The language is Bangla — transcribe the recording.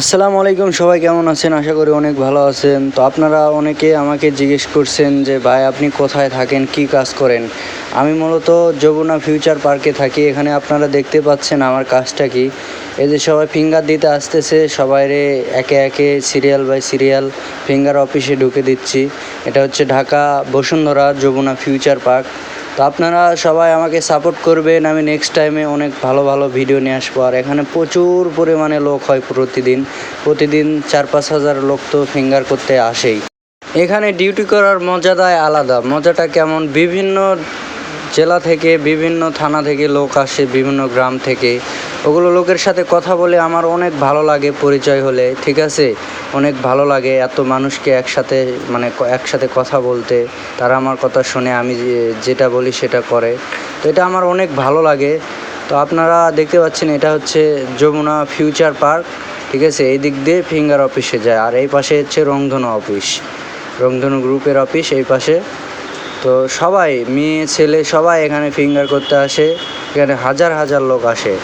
আসসালামু আলাইকুম, সবাই কেমন আছেন? আশা করি অনেক ভালো আছেন। তো আপনারা অনেকে আমাকে জিজ্ঞেস করছেন যে, ভাই, আপনি কোথায় থাকেন? কি কাজ করেন? আমি মূলত যমুনা ফিউচার পার্কে থাকি। এখানে আপনারা দেখতে পাচ্ছেন আমার কাজটা কি। এই যে সবাই ফিঙ্গার দিতে আসতেছে, সবাইরে একে একে সিরিয়াল বাই সিরিয়াল ফিঙ্গার অফিসে ঢুকে দিচ্ছি। এটা হচ্ছে ঢাকা বসুন্ধরা যমুনা ফিউচার পার্ক। তো আপনারা সবাই আমাকে সাপোর্ট করবেন, আমি নেক্সট টাইমে অনেক ভালো ভালো ভিডিও নিয়ে আসব। আর এখানে প্রচুর পরিমাণে লোক হয় প্রতিদিন। প্রতিদিন চার পাঁচ হাজার লোক তো ফিঙ্গার করতে আসেই। এখানে ডিউটি করার মজাটাই আলাদা। মজাটা কেমন? বিভিন্ন জেলা থেকে, বিভিন্ন থানা থেকে লোক আসে, বিভিন্ন গ্রাম থেকে। ওগুলো লোকের সাথে কথা বলে আমার অনেক ভালো লাগে, পরিচয় হলে, ঠিক আছে? অনেক ভালো লাগে এত মানুষকে একসাথে মানে একসাথে কথা বলতে। তারা আমার কথা শুনে, আমি যেটা বলি সেটা করে। তো এটা আমার অনেক ভালো লাগে। তো আপনারা দেখতে পাচ্ছেন, এটা হচ্ছে যমুনা ফিউচার পার্ক, ঠিক আছে? এই দিক দিয়ে ফিঙ্গার অফিসে যায়। আর এই পাশে হচ্ছে রংধনু অফিস। রংধনু গ্রুপের অফিস এই পাশে। তো সবাই, মেয়ে, ছেলে সবাই এখানে ফিঙ্গার করতে আসে। এখানে হাজার হাজার লোক আসে।